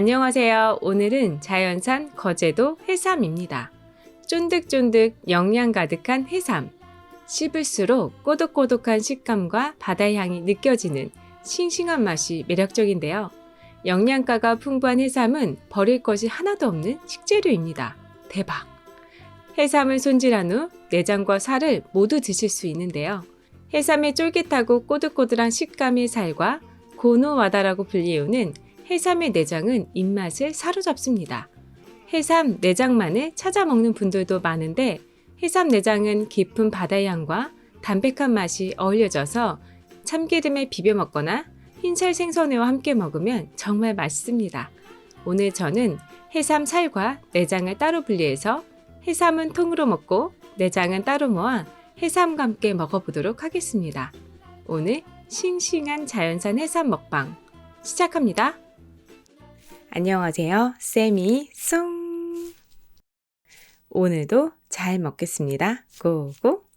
안녕하세요. 오늘은 자연산 거제도 해삼입니다. 쫀득쫀득 영양 가득한 해삼. 씹을수록 꼬독꼬독한 식감과 바다의 향이 느껴지는 싱싱한 맛이 매력적인데요. 영양가가 풍부한 해삼은 버릴 것이 하나도 없는 식재료입니다. 대박! 해삼을 손질한 후 내장과 살을 모두 드실 수 있는데요. 해삼의 쫄깃하고 꼬들꼬들한 식감의 살과 고노와다라고 불리우는 해삼의 내장은 입맛을 사로잡습니다. 해삼 내장만을 찾아 먹는 분들도 많은데 해삼 내장은 깊은 바다의 향과 담백한 맛이 어울려져서 참기름에 비벼 먹거나 흰살 생선회와 함께 먹으면 정말 맛있습니다. 오늘 저는 해삼 살과 내장을 따로 분리해서 해삼은 통으로 먹고 내장은 따로 모아 해삼과 함께 먹어보도록 하겠습니다. 오늘 싱싱한 자연산 해삼 먹방 시작합니다. 안녕하세요. 쌤이 송. 오늘도 잘 먹겠습니다. 고고.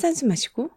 탄산수 마시고.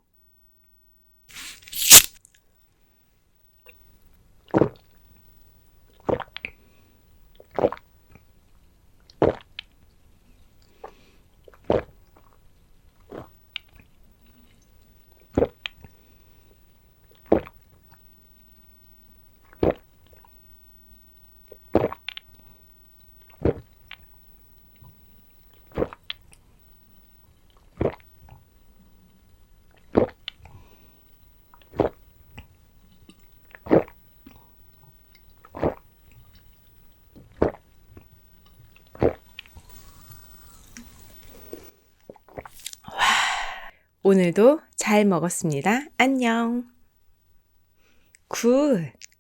오늘도 잘 먹었습니다. 안녕. 굿.